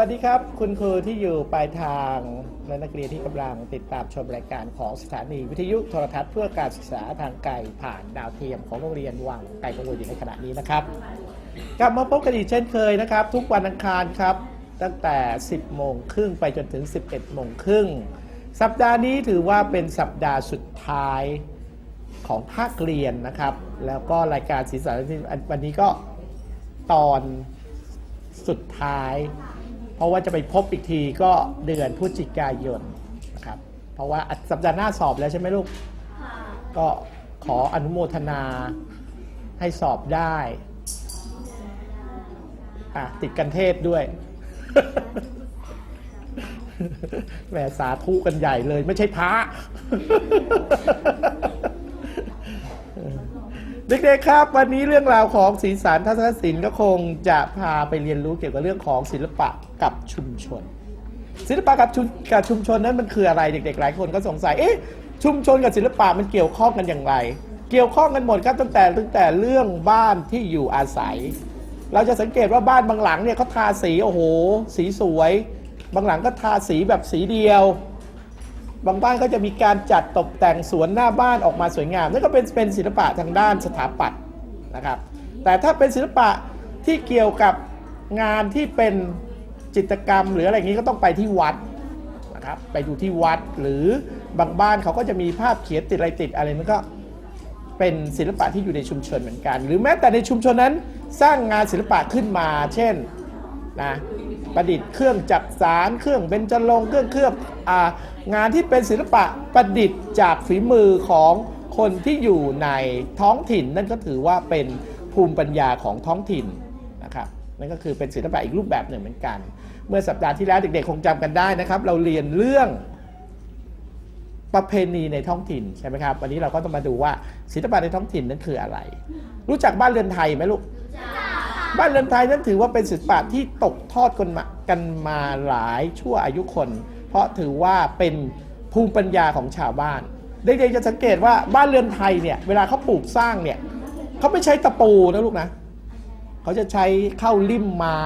วัสดีครับ คุณครูที่อยู่ปลายทางและนักเรียนที่กำลังติดตามชมรายการของสถานีวิทยุโทรทัศน์เพื่อการศึกษาทางไกลผ่านดาวเทียมของโรงเรียนวังไกลกังวลอยู่ในขณะนี้นะครับ กลับมาพบกันอีกเช่นเคยนะครับ ทุกวันอังคารครับ ตั้งแต่ 10 โมงครึ่งไปจนถึง 11 โมงครึ่งสัปดาห์นี้ถือว่าเป็นสัปดาห์สุดท้ายของภาคเรียนนะครับ แล้วก็รายการสีสันวันนี้ก็ตอนสุดท้าย เพราะว่าจะไปพบอีกทีก็เดือนพฤศจิกายนนะครับเพราะว่าสัปดาห์หน้าสอบแล้วใช่ไหมลูกก็ขออนุโมทนาให้สอบได้อะติดกันเทศด้วยแหมสาธุกันใหญ่เลย ไม่ใช่พระ เด็กๆครับ วันนี้เรื่องราวของสีสันทัศนศิลป์ก็คงจะพาไปเรียนรู้เกี่ยวกับเรื่องของศิลปะกับชุมชน ศิลปะกับชุมกับชุมชนนั้นมันคืออะไรเด็ก ๆ หลายคนก็สงสัยเอ๊ะชุมชนกับศิลปะมันเกี่ยวข้องกันอย่างไร เกี่ยวข้องกันหมดครับตั้งแต่ตั้งแต่เรื่องบ้านที่อยู่อาศัย เราจะสังเกตว่าบ้านบางหลังเนี่ยเขาทาสีโอ้โห สีสวย บางหลังก็ทาสีแบบสีเดียว บางบ้านก็จะมีการจัดตกแต่งสวนหน้าบ้านออกมาสวยงามนั่นก็เป็นเป็นศิลปะทางด้านสถาปัตย์นะครับ แต่ถ้าเป็นศิลปะที่เกี่ยวกับงานที่เป็นจิตรกรรม หรืออะไรอย่างนี้ก็ต้องไปที่วัดนะครับไปดูที่วัดหรือบางบ้านเขาก็จะมีภาพเขียนติดอะไรติดอะไรมันก็เป็นศิลปะที่อยู่ในชุมชนเหมือนกัน หรือแม้แต่ในชุมชนนั้นสร้างงานศิลปะขึ้นมา เช่นนะ ประดิษฐ์เครื่องจักสารเครื่องเบญจรงค์เครื่องเคลือบอ่างานที่เป็นศิลปะประดิษฐ์จากฝีมือของคนที่อยู่ในท้องถิ่น นั่นก็ถือว่าเป็นภูมิปัญญาของท้องถิ่นนะครับนั่นก็คือเป็นศิลปะอีกรูปแบบหนึ่งเหมือนกัน เมื่อสัปดาห์ที่แล้วเด็กๆคงจำกันได้นะครับ เราเรียนเรื่องประเพณีในท้องถิ่นใช่ไหมครับวันนี้เราก็ต้องมาดูว่าศิลปะในท้องถิ่นนั้นคืออะไร รู้จักบ้านเรือนไทยไหมลูก บ้านเรือนไทยนั้นถือว่าเป็นศิลปะที่ตกทอดกันมากันมาหลายชั่วอายุคน เพราะถือว่าเป็นภูมิปัญญาของชาวบ้านเด็กๆจะสังเกตว่าบ้านเรือนไทยเนี่ยเวลาเขาปลูกสร้างเนี่ยเขาไม่ใช้ตะปูนะลูกนะเขาจะใช้เข้าลิ่มไม้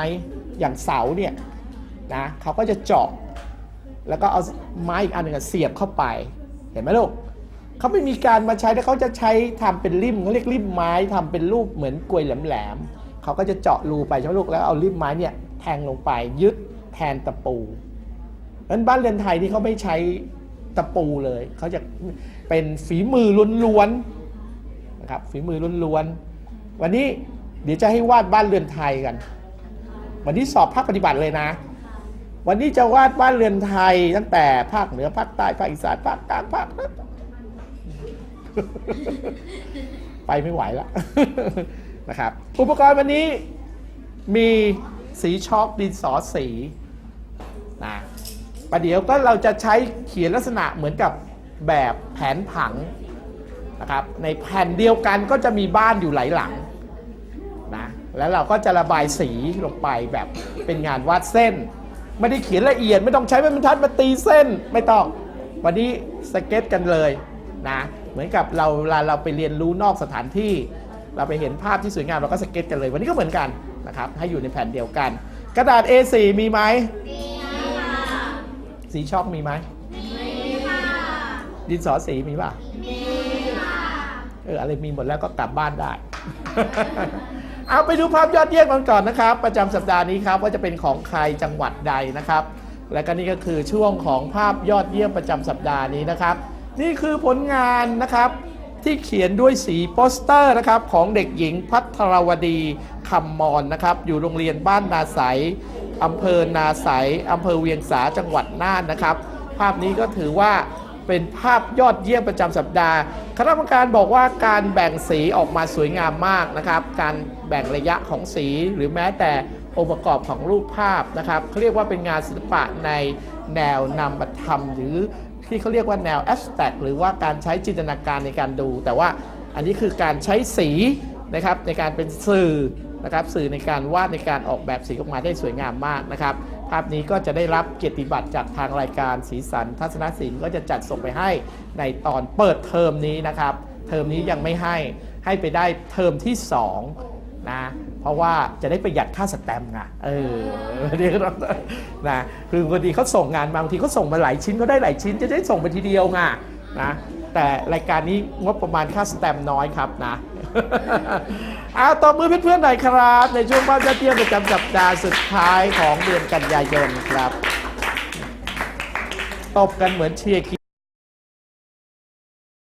อย่างเสาเนี่ยนะเขาก็จะเจาะแล้วก็เอาไม้อีกอันหนึ่งเสียบเข้าไปเห็นไหมลูกเขาไม่มีการมาใช้แต่เขาจะใช้ทำเป็นลิมเขาเรียกลิมไม้ทำเป็นรูปเหมือนกลวยแหลมๆ เขาก็จะเจาะรูไปใช่ไหมลูกแล้วเอาลิ่มไม้เนี่ยแทงลงไปยึดแทนตะปูนั้นบ้านเรือนไทยที่เขาไม่ใช้ตะปูเลยเขาจะเป็นฝีมือล้วนๆนะครับฝีมือล้วนๆวันนี้เดี๋ยวจะให้วาดบ้านเรือนไทยกัน วันนี้สอบภาคปฏิบัติเลยนะ วันนี้จะวาดบ้านเรือนไทยตั้งแต่ภาคเหนือภาคใต้ภาคอีสานภาคกลางภาคไปไม่ไหวแล้ว นะครับ อุปกรณ์วันนี้มีสีช็อกดินสอสีนะประเดี๋ยวก็เราจะใช้เขียนลักษณะเหมือนกับแบบแผนผังนะครับ ในแผ่นเดียวกันก็จะมีบ้านอยู่หลายหลังนะแล้วเราก็จะระบายสีลงไปแบบเป็นงานวาดเส้น ไม่ได้เขียนละเอียดไม่ต้องใช้ไม้บรรทัดมาตีเส้นไม่ต้องวันนี้สเก็ตกันเลยนะเหมือนกับเราเวลาเราไปเรียนรู้นอกสถานที่ เราไปเห็นภาพที่สวยงามเราก็สเก็ตกันเลย วันนี้ก็เหมือนกันนะครับให้อยู่ในแผ่นเดียวกัน กระดาษ A4 มีไหมสีช็อกมีไหมดินสอสีมีป่ะเอออะไรมีหมดแล้วก็กลับบ้านได้เอาไปดูภาพยอดเยี่ยมกันก่อนนะครับ ประจำสัปดาห์นี้ครับว่าจะเป็นของใครจังหวัดใดนะครับ และก็นี่ก็คือช่วงของภาพยอดเยี่ยมประจำสัปดาห์นี้นะครับ นี่คือผลงานนะครับ ที่เขียนด้วยสีโปสเตอร์นะครับของเด็กหญิงพัทรวดีคำมอนนะครับ อยู่โรงเรียนบ้านนาใสอำเภอนาใสอำเภอเวียงสาจังหวัดน่านนะครับ ภาพนี้ก็ถือว่าเป็นภาพยอดเยี่ยมประจำสัปดาห์ คณะกรรมการบอกว่าการแบ่งสีออกมาสวยงามมากนะครับ การแบ่งระยะของสีหรือแม้แต่องค์ประกอบของรูปภาพนะครับเขาเรียกว่าเป็นงานศิลปะในแนวนามธรรมหรือ ที่เขาเรียกว่าแนวแอสแต็กหรือว่าการใช้จินตนาการในการดู แต่ว่าอันนี้คือการใช้สีนะครับในการเป็นสื่อนะครับสื่อในการวาดในการออกแบบสีออกมาได้สวยงามมากนะครับ ภาพนี้ก็จะได้รับเกียรติบัตรจากทางรายการสีสันทัศนศิลป์ก็จะจัดส่งไปให้ในตอนเปิดเทอมนี้นะครับ เทอมนี้ยังไม่ให้ให้ไปได้เทอมที่2นะ เพราะว่าจะได้ประหยัดค่าสแตมป์ไงเออเรียกว่านะคือบางทีเขาส่งงานมาบางทีเขาส่งมาหลายชิ้นเขาได้หลายชิ้นจะได้ส่งไปทีเดียวไงนะแต่รายการนี้งบประมาณค่าสแตมป์น้อยครับนะเอาตบมือเพื่อนๆหน่อยครับ ในช่วงบ้านยอดเยี่ยมประจำสัปดาห์สุดท้ายของเดือนกันยายนครับ ตบกันเหมือนเชียร์